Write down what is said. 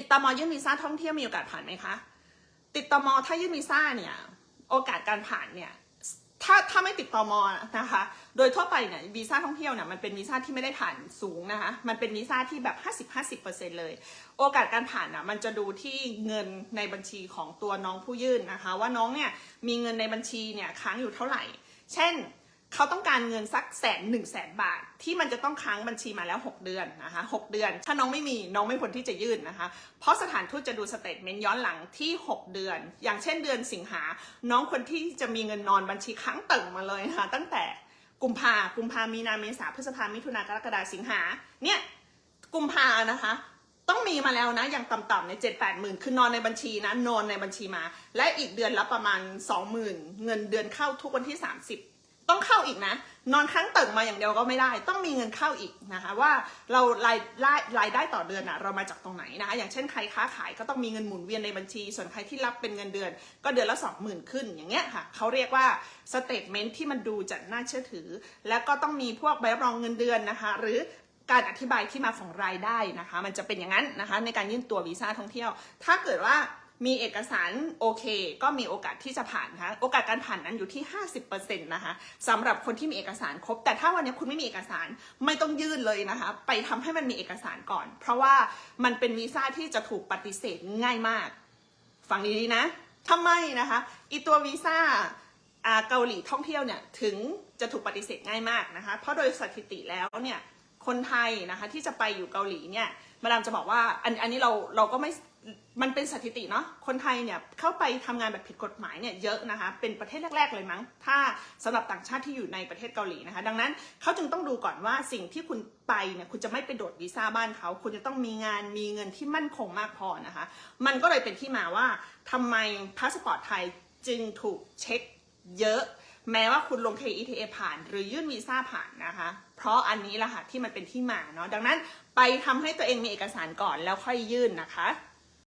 ติดตมยื่นวีซ่าท่องเที่ยวมีโอกาสผ่านไหมคะ ติดตมถ้ายื่นวีซ่าเนี่ยโอกาสการผ่านเนี่ยถ้าถ้าไม่ติดตมนะคะ โดยทั่วไปเนี่ยวีซ่าท่องเที่ยวเนี่ยมันเป็นวีซ่าที่ไม่ได้ผ่านสูงนะคะ มันเป็นวีซ่าที่แบบ 50-50%เลย โอกาสการผ่านอะมันจะดูที่เงินในบัญชีของตัวน้องผู้ยื่นนะคะ ว่าน้องเนี่ยมีเงินในบัญชีเนี่ยค้างอยู่เท่าไหร่ เช่น เขาต้องการเงินสักแสนหนึ่งแสนบาท ที่มันจะต้องค้างบัญชีมาแล้ว 6 เดือนนะคะ6เดือน ถ้าน้องไม่มีน้องไม่ควรที่จะยื่นนะคะ เพราะสถานทูตจะดูสเตทเมนต์ย้อนหลังที่ 6 เดือน อย่างเช่นเดือนสิงหา น้องควรที่จะมีเงินนอนบัญชีค้างเติ่งมาเลยนะคะตั้งแต่กุมภากุมภามีนาเมษาพฤษภามิถุนากรกฎาสิงหาเนี่ยกุมภานะคะต้องมีมาแล้วนะอย่างต่ำๆในเจ็ดแปดหมื่นคือนอนในบัญชีนะนอนในบัญชีมา และอีกเดือนละประมาณสองหมื่นเงินเดือนเข้าทุกวันที่สามสิบ ต้องเข้าอีกนะ นอนค้างตึกมาอย่างเดียวก็ไม่ได้ ต้องมีเงินเข้าอีกนะคะ ว่าเรารายได้รายได้ต่อเดือนอะเรามาจากตรงไหนนะคะ อย่างเช่นใครค้าขายก็ต้องมีเงินหมุนเวียนในบัญชี ส่วนใครที่รับเป็นเงินเดือน ก็เดือนละสองหมื่นขึ้นอย่างเงี้ยค่ะเขาเรียกว่าสเตทเมนต์ที่มันดูจะน่าเชื่อถือ แล้วก็ต้องมีพวกใบรับรองเงินเดือนนะคะ หรือการอธิบายที่มาของรายได้นะคะ มันจะเป็นอย่างนั้นนะคะ ในการยื่นตัววีซ่าท่องเที่ยว ถ้าเกิดว่า มีเอกสารโอเค ก็มีโอกาสที่จะผ่านนะคะโอกาสการผ่านนั้นอยู่ที่ 50%นะคะสำหรับคนที่มีเอกสารครบ แต่ถ้าวันนี้คุณไม่มีเอกสารไม่ต้องยื่นเลยนะคะ ไปทำให้มันมีเอกสารก่อน เพราะว่ามันเป็นวีซ่าที่จะถูกปฏิเสธง่ายมาก ฟังดีๆนะทำไมนะคะอีตัววีซ่าอ่าเกาหลีท่องเที่ยวเนี่ยถึงจะถูกปฏิเสธง่ายมากนะคะ เพราะโดยสถิติแล้วเนี่ยคนไทยนะคะที่จะไปอยู่เกาหลีเนี่ยมาดามจะบอกว่าอันอันนี้เราเราก็ไม่ มันเป็นสถิติเนาะ คนไทยเนี่ยเข้าไปทำงานแบบผิดกฎหมายเนี่ยเยอะนะคะ เป็นประเทศแรก ๆ เลยมั้ง ถ้าสำหรับต่างชาติที่อยู่ในประเทศเกาหลีนะคะ ดังนั้นเขาจึงต้องดูก่อนว่าสิ่งที่คุณไปเนี่ยคุณจะไม่ไปโดดวีซ่าบ้านเขา คุณจะต้องมีงานมีเงินที่มั่นคงมากพอนะคะ มันก็เลยเป็นที่มาว่าทำไมพาสปอร์ตไทยจึงถูกเช็คเยอะ แม้ว่าคุณลง KETA ผ่าน หรือยื่นวีซ่าผ่านนะคะ เพราะอันนี้แหละค่ะที่มันเป็นที่มาเนาะ ดังนั้นไปทำให้ตัวเองมีเอกสารก่อนแล้วค่อยยื่นนะคะ